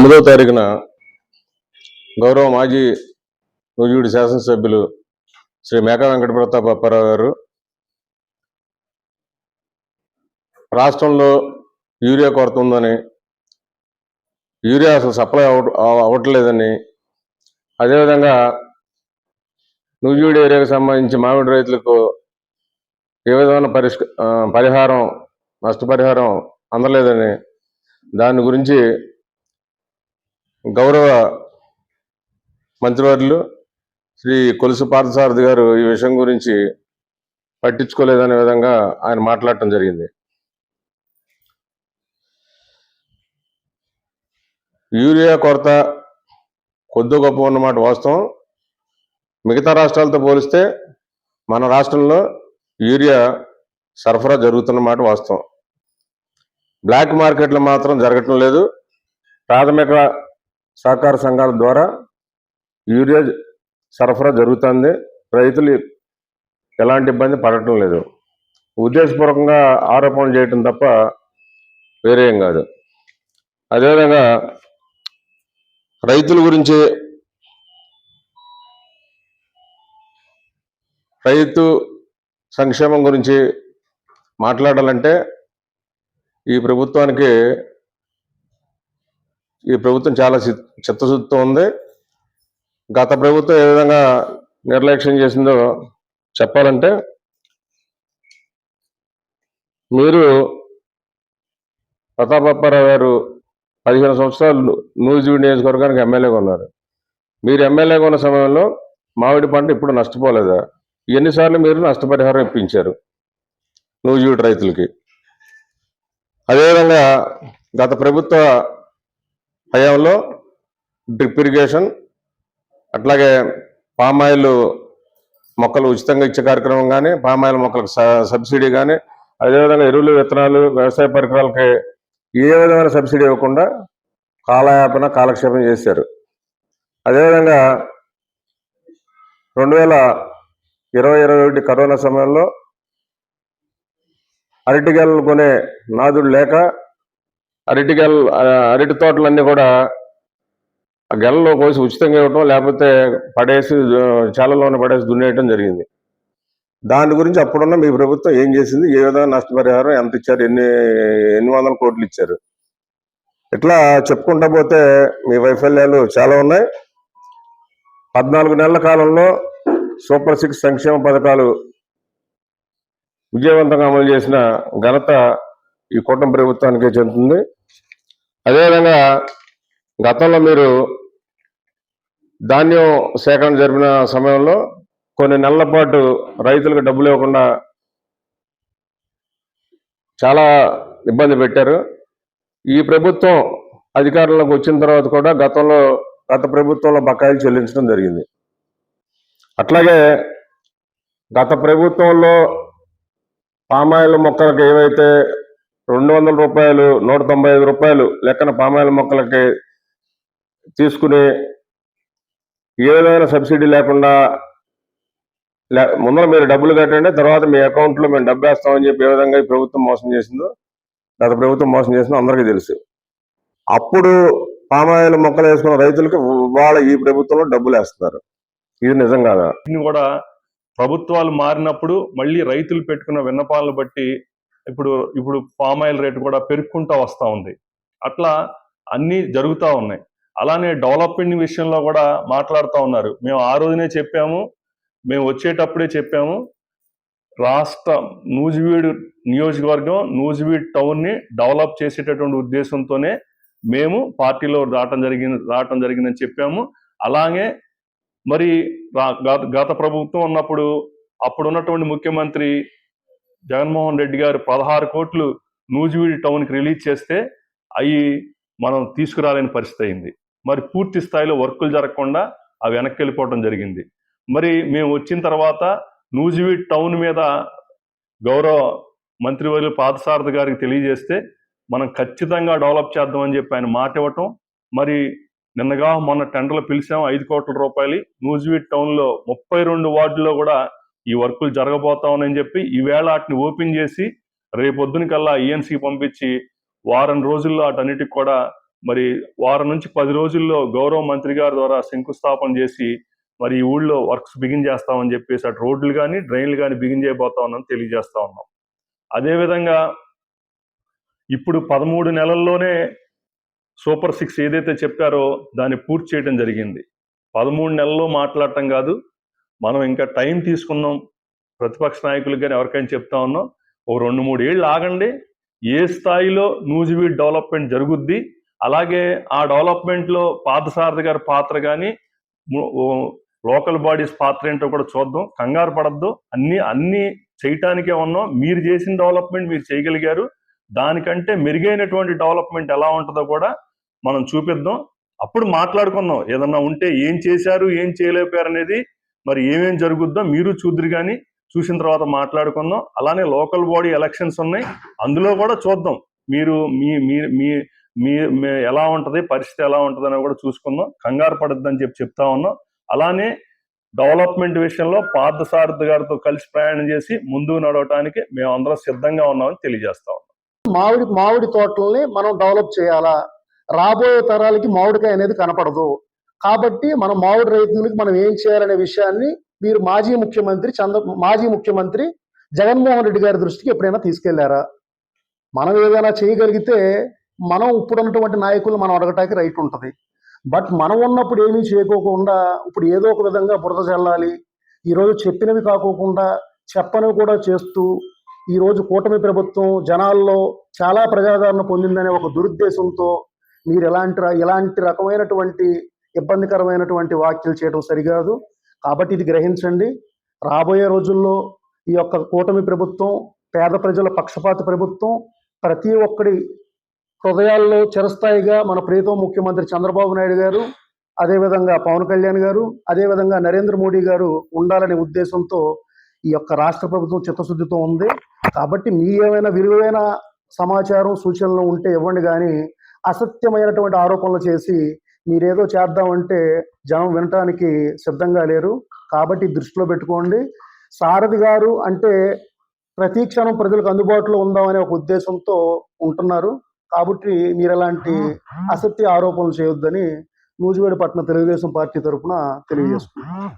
తొమ్మిదో తారీఖున గౌరవ మాజీ నూజివీడు శాసనసభ్యులు శ్రీ మేకా వెంకట ప్రతాప్ అప్పారావు గారు రాష్ట్రంలో యూరియా కొరత ఉందని యూరియా అసలు సప్లై అవ అవ్వట్లేదని అదేవిధంగా నూజివీడు ఏరియాకు సంబంధించి మామిడి రైతులకు ఏ విధమైన పరిష్క పరిహారం నష్టపరిహారం అందలేదని దాని గురించి గౌరవ మంత్రివర్యులు శ్రీ కొలుసు పార్థసారథి గారు ఈ విషయం గురించి పట్టించుకోలేదనే విధంగా ఆయన మాట్లాడటం జరిగింది. యూరియా కొరత కొద్ది గొప్ప ఉన్నమాట వాస్తవం. మిగతా రాష్ట్రాలతో పోలిస్తే మన రాష్ట్రంలో యూరియా సరఫరా జరుగుతున్నమాట వాస్తవం. బ్లాక్ మార్కెట్లో మాత్రం జరగటం లేదు. ప్రాథమిక సహకార సంఘాల ద్వారా యూరియా సరఫరా జరుగుతుంది. రైతులు ఎలాంటి ఇబ్బంది పడటం లేదు. ఉద్దేశపూర్వకంగా ఆరోపణలు చేయటం తప్ప వేరే ఏం కాదు. అదేవిధంగా రైతుల గురించి రైతు సంక్షేమం గురించి మాట్లాడాలంటే ఈ ప్రభుత్వానికి ఈ ప్రభుత్వం చాలా చిత్తశుద్ధితో ఉంది. గత ప్రభుత్వం ఏ విధంగా నిర్లక్ష్యం చేసిందో చెప్పాలంటే మీరు ప్రతాపప్పారావు గారు పదిహేను సంవత్సరాలు నూజివీడు నియోజకవర్గానికి ఎమ్మెల్యేగా ఉన్నారు. మీరు ఎమ్మెల్యేగా ఉన్న సమయంలో మామిడి పంట ఇప్పుడు నష్టపోలేదా? ఎన్నిసార్లు మీరు నష్టపరిహారం ఇప్పించారు నూజివీడు రైతులకి? అదేవిధంగా గత ప్రభుత్వ హయాంలో డ్రిప్ ఇరిగేషన్ అట్లాగే పామాయిల్ మొక్కలు ఉచితంగా ఇచ్చే కార్యక్రమం కానీ పామాయిల్ మొక్కలకు సబ్సిడీ కానీ అదేవిధంగా ఎరువులు విత్తనాలు వ్యవసాయ పరికరాలకి ఏ విధమైన సబ్సిడీ ఇవ్వకుండా కాలయాపన కాలక్షేపం చేశారు. అదేవిధంగా రెండు వేల ఇరవై ఇరవై ఒకటి కరోనా సమయంలో అరటిగెలలు కొనే నాదుడు లేక అరటిగెల గల్ అరటి తోటలన్నీ కూడా ఆ గెలలో కోసి ఉచితంగా ఇవ్వటం లేకపోతే పడేసి చాలలోనే పడేసి దున్నేయటం జరిగింది. దాని గురించి అప్పుడున్న మీ ప్రభుత్వం ఏం చేసింది? ఏ విధంగా నష్టపరిహారం ఎంత ఇచ్చారు? ఎన్ని ఎన్ని వందల కోట్లు ఇచ్చారు? ఇట్లా చెప్పుకుంటా పోతే మీ వైఫల్యాలు చాలా ఉన్నాయి. పద్నాలుగు నెలల కాలంలో సూపర్ సిక్స్ సంక్షేమ పథకాలు విజయవంతంగా అమలు చేసిన ఘనత ఈ కూటమి ప్రభుత్వానికే చెందుతుంది. అదేవిధంగా గతంలో మీరు ధాన్యం సేకరణ జరిపిన సమయంలో కొన్ని నెలల పాటు రైతులకు డబ్బులు ఇవ్వకుండా చాలా ఇబ్బంది పెట్టారు. ఈ ప్రభుత్వం అధికారంలోకి వచ్చిన తర్వాత కూడా గతంలో గత ప్రభుత్వంలో బకాయిలు చెల్లించడం జరిగింది. అట్లాగే గత ప్రభుత్వంలో పామాయిల్ మొక్కలకు ఏవైతే రెండు వందల రూపాయలు నూట తొంభై ఐదు రూపాయలు లెక్కన పామాయిల్ మొక్కలకి తీసుకుని ఏ విధమైన సబ్సిడీ లేకుండా లే- ముందర మీరు డబ్బులు కట్టండి తర్వాత మీ అకౌంట్లో మేము డబ్బు వేస్తామని చెప్పి ఏ విధంగా ఈ ప్రభుత్వం మోసం చేసిందో గత ప్రభుత్వం మోసం చేసిందో అందరికీ తెలుసు. అప్పుడు పామాయిల్ మొక్కలు వేసుకున్న రైతులకు వాళ్ళ ఈ ప్రభుత్వంలో డబ్బులు వేస్తున్నారు. ఇది నిజం కాదా? కూడా ప్రభుత్వాలు మారినప్పుడు మళ్ళీ రైతులు పెట్టుకున్న విన్నపాలను బట్టి ఇప్పుడు ఇప్పుడు పామ్ ఆయిల్ రేటు కూడా పెరుక్కుంటూ వస్తూ ఉంది. అట్లా అన్నీ జరుగుతూ ఉన్నాయి. అలానే డెవలప్మెంట్ విషయంలో కూడా మాట్లాడుతూ ఉన్నారు. మేము ఆ రోజునే చెప్పాము. మేము వచ్చేటప్పుడే చెప్పాము. రాష్ట్ర నూజివీడు నియోజకవర్గం నూజివీడ్ టౌన్ని డెవలప్ చేసేటటువంటి ఉద్దేశంతోనే మేము పార్టీలో రావటం జరిగింది రావటం జరిగిందని చెప్పాము. అలాగే మరి రా- గత గత ప్రభుత్వం ఉన్నప్పుడు అప్పుడు ఉన్నటువంటి ముఖ్యమంత్రి జగన్మోహన్ రెడ్డి గారు పదహారు కోట్లు నూజివీడి టౌన్కి రిలీజ్ చేస్తే అవి మనం తీసుకురాలేని పరిస్థితి అయింది. మరి పూర్తి స్థాయిలో వర్కులు జరగకుండా అవి వెనక్కి వెళ్ళిపోవడం జరిగింది. మరి మేము వచ్చిన తర్వాత నూజివీడ్ టౌన్ మీద గౌరవ మంత్రివర్యులు పాదసారథి గారికి తెలియజేస్తే మనం ఖచ్చితంగా డెవలప్ చేద్దామని చెప్పి ఆయన మాట ఇవ్వటం మరి నిన్నగా మొన్న టెండర్లు పిలిచాం ఐదు కోట్ల రూపాయలు. నూజివీడ్ టౌన్లో ముప్పై రెండు వార్డుల్లో కూడా ఈ వర్కులు జరగబోతా ఉన్నాయని చెప్పి ఈవేళ వాటిని ఓపెన్ చేసి రేపొద్దున కల్లా ఈఎన్సీ పంపించి వారం రోజుల్లో వాటన్నిటికి కూడా మరి వారం నుంచి పది రోజుల్లో గౌరవ మంత్రి గారి ద్వారా శంకుస్థాపన చేసి మరి ఈ ఊళ్ళో వర్క్స్ బిగిన్ చేస్తామని చెప్పేసి అటు రోడ్లు కానీ డ్రైన్లు కానీ బిగిన్ చేయబోతా ఉన్నాం తెలియజేస్తా ఉన్నాం. అదేవిధంగా ఇప్పుడు పదమూడు నెలల్లోనే సూపర్ సిక్స్ ఏదైతే చెప్పారో దాన్ని పూర్తి చేయడం జరిగింది. పదమూడు నెలల్లో మాట్లాడటం కాదు మనం ఇంకా టైం తీసుకున్నాం. ప్రతిపక్ష నాయకులకు కానీ ఎవరికైనా చెప్తా ఉన్నాం. ఓ రెండు మూడు ఏళ్ళు ఆగండి. ఏ స్థాయిలో నూజివీడ్ డెవలప్మెంట్ జరుగుద్ది? అలాగే ఆ డెవలప్మెంట్లో పార్థసారథి గారి పాత్ర కానీ లోకల్ బాడీస్ పాత్ర ఏంటో కూడా చూద్దాం. కంగారు పడద్దు. అన్ని అన్ని చేయటానికే ఉన్నాం. మీరు చేసిన డెవలప్మెంట్ మీరు చేయగలిగారు. దానికంటే మెరుగైనటువంటి డెవలప్మెంట్ ఎలా ఉంటుందో కూడా మనం చూపిద్దాం. అప్పుడు మాట్లాడుకుందాం. ఏదన్నా ఉంటే ఏం చేశారు? ఏం చేయలేకపోయారు అనేది మరి ఏమేం జరుగుద్దో మీరు చూద్దరు కానీ చూసిన తర్వాత మాట్లాడుకుందాం. అలానే లోకల్ బాడీ ఎలక్షన్స్ ఉన్నాయి. అందులో కూడా చూద్దాం. మీరు మీ మీ మీ మీ ఎలా ఉంటుంది పరిస్థితి ఎలా ఉంటుంది అని కూడా చూసుకుందాం. కంగారు పడద్దని చెప్పి చెప్తా ఉన్నాం. అలానే డెవలప్మెంట్ విషయంలో పార్థసారథి గారితో కలిసి ప్రయాణం చేసి ముందుకు నడవటానికి మేము అందరం సిద్ధంగా ఉన్నామని తెలియజేస్తా ఉన్నాం. మామిడి మామిడి తోటల్ని మనం డెవలప్ చేయాలా? రాబోయే తరాలకి మామిడికాయ అనేది కనపడదు. కాబట్టి మనం మామిడి రైతులకు మనం ఏం చేయాలనే విషయాన్ని మీరు మాజీ ముఖ్యమంత్రి చంద్ర మాజీ ముఖ్యమంత్రి జగన్మోహన్ రెడ్డి గారి దృష్టికి ఎప్పుడైనా తీసుకెళ్ళారా? మనం ఏదైనా చేయగలిగితే మనం ఇప్పుడున్నటువంటి నాయకులు మనం అడగటానికి రైట్ ఉంటుంది. బట్ మనం ఉన్నప్పుడు ఏమీ చేయకోకుండా ఇప్పుడు ఏదో ఒక విధంగా బురద చల్లాలి. ఈరోజు చెప్పినవి కాకోకుండా చెప్పనివి కూడా చేస్తూ ఈరోజు కూటమి ప్రభుత్వం జనాల్లో చాలా ప్రజాదరణ పొందిందనే ఒక దురుద్దేశంతో మీరు ఎలాంటి ఎలాంటి రకమైనటువంటి ఇబ్బందికరమైనటువంటి వ్యాఖ్యలు చేయడం సరికాదు. కాబట్టి ఇది గ్రహించండి. రాబోయే రోజుల్లో ఈ యొక్క కూటమి ప్రభుత్వం పేద ప్రజల పక్షపాత ప్రభుత్వం ప్రతి ఒక్కడి హృదయాల్లో చిరస్థాయిగా మన ప్రీతం ముఖ్యమంత్రి చంద్రబాబు నాయుడు గారు అదేవిధంగా పవన్ కళ్యాణ్ గారు అదేవిధంగా నరేంద్ర మోడీ గారు ఉండాలనే ఉద్దేశంతో ఈ యొక్క రాష్ట్ర ప్రభుత్వం చిత్తశుద్ధితో ఉంది. కాబట్టి మీ ఏమైనా విలువైన సమాచారం సూచనలు ఉంటే ఇవ్వండి. కానీ అసత్యమైనటువంటి ఆరోపణలు చేసి మీరేదో చేద్దామంటే జనం వినటానికి సిద్ధంగా లేరు. కాబట్టి దృష్టిలో పెట్టుకోండి. సారథి గారు అంటే ప్రతి క్షణం ప్రజలకు అందుబాటులో ఉందామనే ఒక ఉద్దేశంతో ఉంటున్నారు. కాబట్టి మీరు ఎలాంటి అసత్య ఆరోపణలు చేయొద్దని నూజివేడి పట్టణ తెలుగుదేశం పార్టీ తరఫున తెలియజేస్తున్నాను